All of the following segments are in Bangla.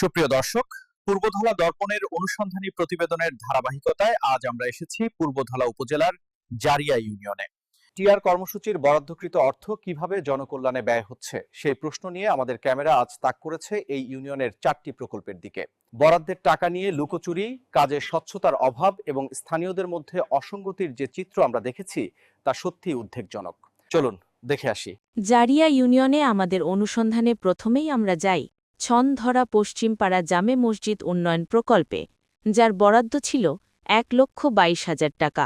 সুপ্রিয় দর্শক, পূর্বধলা দর্পণের অনুসন্ধানী প্রতিবেদনের ধারাবাহিকতায় আজ আমরা এসেছি পূর্বধলা উপজেলার জারিয়া ইউনিয়নে। টিআর কর্মসূচির বরাদ্দকৃত অর্থ কীভাবে জনকল্যাণে ব্যয় হচ্ছে, সেই প্রশ্ন নিয়ে আমাদের ক্যামেরা আজ তাক করেছে এই ইউনিয়নের চারটি প্রকল্পের দিকে। বরাদ্দের টাকা নিয়ে লুকোচুরি, কাজে স্বচ্ছতার অভাব এবং স্থানীয়দের মধ্যে অসঙ্গতির যে চিত্র আমরা দেখেছি, তা সত্যি উদ্বেগজনক। চলুন, দেখে আসি। জারিয়া ইউনিয়নে আমাদের অনুসন্ধানে প্রথমেই আমরা যাই ছনধরা পশ্চিমপাড়া জামে মসজিদ উন্নয়ন প্রকল্পে, যার বরাদ্দ ছিল এক লক্ষ বাইশ হাজার টাকা।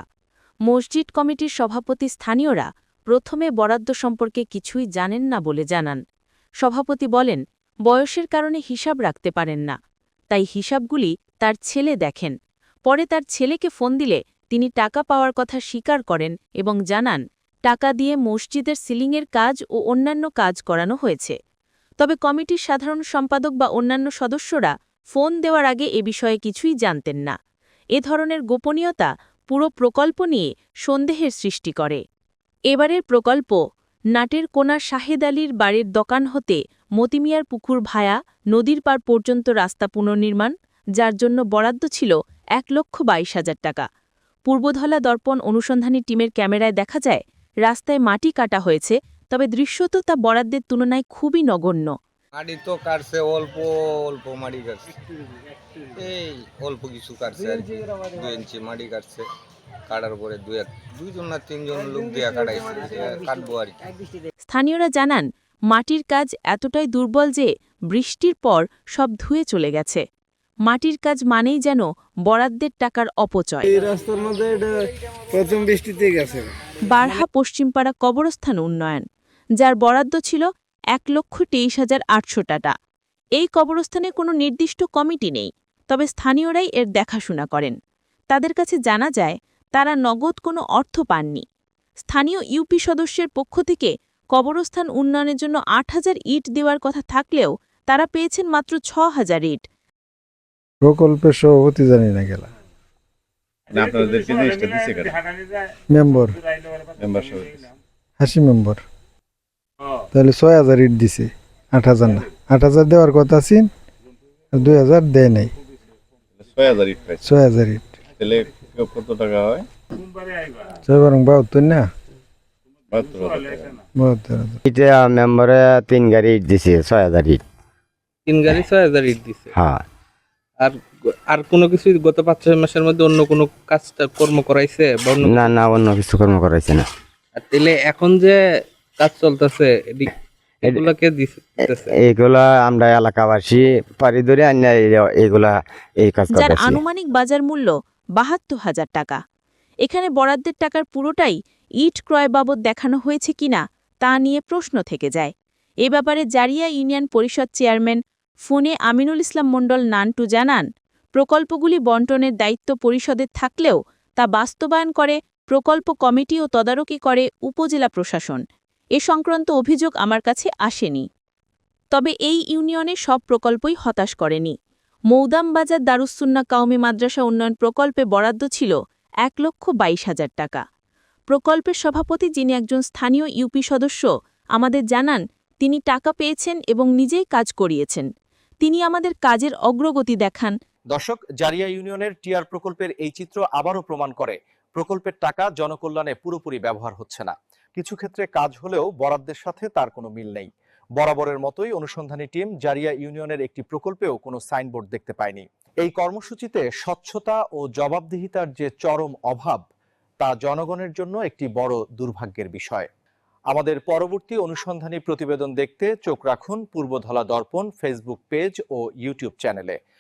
মসজিদ কমিটির সভাপতি স্থানীয়রা প্রথমে বরাদ্দ সম্পর্কে কিছুই জানেন না বলে জানান। সভাপতি বলেন, বয়সের কারণে হিসাব রাখতে পারেন না। তাই হিসাবগুলি তার ছেলে দেখেন। পরে তার ছেলেকে ফোন দিলে তিনি টাকা পাওয়ার কথা স্বীকার করেন এবং জানান, টাকা দিয়ে মসজিদের সিলিংয়ের কাজ ও অন্যান্য কাজ করানো হয়েছে। তবে কমিটির সাধারণ সম্পাদক বা অন্যান্য সদস্যরা ফোন দেওয়ার আগে এ বিষয়ে কিছুই জানতেন না। এ ধরনের গোপনীয়তা পুরো প্রকল্প নিয়ে সন্দেহের সৃষ্টি করে। এবারের প্রকল্প নাটের কোনা শাহেদ আলীর বাড়ির দোকান হতে মতিমিয়ার পুকুর ভায়া নদীর পার পর্যন্ত রাস্তা পুনর্নির্মাণ, যার জন্য বরাদ্দ ছিল এক লক্ষ বাইশ হাজার টাকা। পূর্বধলা দর্পণ অনুসন্ধানী টিমের ক্যামেরায় দেখা যায়, রাস্তায় মাটি কাটা হয়েছে তবে দৃশ্যত তা বরাদ্দের তুলনায় খুবই নগণ্য। মাটি তো কাটছে অল্প অল্প মাটি কাটছে। এই অল্প কিছু কাটছে আর কি দুই ইঞ্চি মাটি কাটছে। কাটার পরে দুই এক দুইজন না তিনজন লোক দিয়া কাটাইছে কাটবো আর কি। স্থানীয়রা জানান মাটির কাজ এতটাই দুর্বল যে বৃষ্টির পর সব ধুয়ে চলে গেছে। মাটির কাজ মানেই যেন বরাদ্দের টাকার অপচয়। এই রাস্তার মধ্যে এটা প্রথম বৃষ্টিতে গেছে। বারহা পশ্চিমপাড়া কবরস্থান উন্নয়ন। যার বরাদ্দ ছিল এক লক্ষ তেইশ হাজার আটশো টাকা। এই কবরস্থানে কোনো নির্দিষ্ট কমিটি নেই তবে স্থানীয়রাই এর দেখাশোনা করেন। তাদের কাছে জানা যায় তারা নগদ কোনো অর্থ পাননি। স্থানীয় ইউপি সদস্যের পক্ষ থেকে কবরস্থান উন্নয়নের জন্য আট হাজার ইট দেওয়ার কথা থাকলেও তারা পেয়েছেন মাত্র ছ হাজার ইট। প্রকল্পের সভাপতি জানি না গেলা। মেম্বার। হাসি মেম্বার। তাহলে ছয় হাজার ইট দিছে। আট হাজার না। আট হাজার দেওয়ার কথা ছিল দুই হাজার দেয় নাই। ছয় হাজার ইট ছয় হাজার ইট তাহলে কত টাকা হয়? ছয় বারং বাহাত্তর না? বাহাত্তর এটা মেম্বারে তিন গাড়ি ইট দিছে ছয় হাজার ইট তিন গাড়ি ছয় হাজার ইট দিছে। হ্যাঁ। আর আর কোনো কিছু গত পাঁচ ছয় মাসের মধ্যে অন্য কোনো কাজটা কর্ম করাইছে না না অন্য কিছু কর্ম করাইছে না। তাহলে এখন যে কাজ চলতেছে এগুলাকে দিতেছে। এইগুলা আমরা এলাকাবাসী পারি ধরে এইগুলা এই কাজ যার আনুমানিক বাজার মূল্য বাহাত্তর হাজার টাকা। এখানে বরাদ্দের টাকার পুরোটাই ইট ক্রয় বাবদ দেখানো হয়েছে কিনা তা নিয়ে প্রশ্ন থেকে যায়। এ ব্যাপারে জারিয়া ইউনিয়ন পরিষদ চেয়ারম্যান ফোনে আমিনুল ইসলাম মণ্ডল নান্টু জানান প্রকল্পগুলি বন্টনের দায়িত্ব পরিষদের থাকলেও তা বাস্তবায়ন করে প্রকল্প কমিটি ও তদারকি করে উপজেলা প্রশাসন। এ সংক্রান্ত অভিযোগ আমার কাছে আসেনি। তবে এই ইউনিয়নে সব প্রকল্পই হতাশ করেনি। মৌদামবাজার দারুসুন্না কাউমি মাদ্রাসা উন্নয়ন প্রকল্পে বরাদ্দ ছিল এক লক্ষ বাইশ হাজার টাকা। প্রকল্পের সভাপতি যিনি একজন স্থানীয় ইউপি সদস্য, আমাদের জানান, তিনি টাকা পেয়েছেন এবং নিজেই কাজ করিয়েছেন। তিনি আমাদের কাজের অগ্রগতি দেখান। দর্শক, জারিয়া ইউনিয়নের টিআর প্রকল্পের এই চিত্র আবারও প্রমাণ করে, প্রকল্পের টাকা জনকল্যাণে পুরোপুরি ব্যবহার হচ্ছে না। কিছু ক্ষেত্রে কাজ হলেও বরাদ্দের সাথে তার কোনো মিল নেই। বরাবরের মতোই অনুসন্ধানী টিম জারিয়া ইউনিয়নের একটি প্রকল্পেও কোনো সাইনবোর্ড দেখতে পায়নি। এই কর্মসূচিতে স্বচ্ছতা ও জবাবদিহিতার যে চরম অভাব, তা জনগণের জন্য একটি বড় দুর্ভাগ্যের বিষয়। আমাদের পরবর্তী অনুসন্ধানী প্রতিবেদন দেখতে চোখ রাখুন পূর্বধলা দর্পণ ফেসবুক পেজ ও ইউটিউব চ্যানেলে।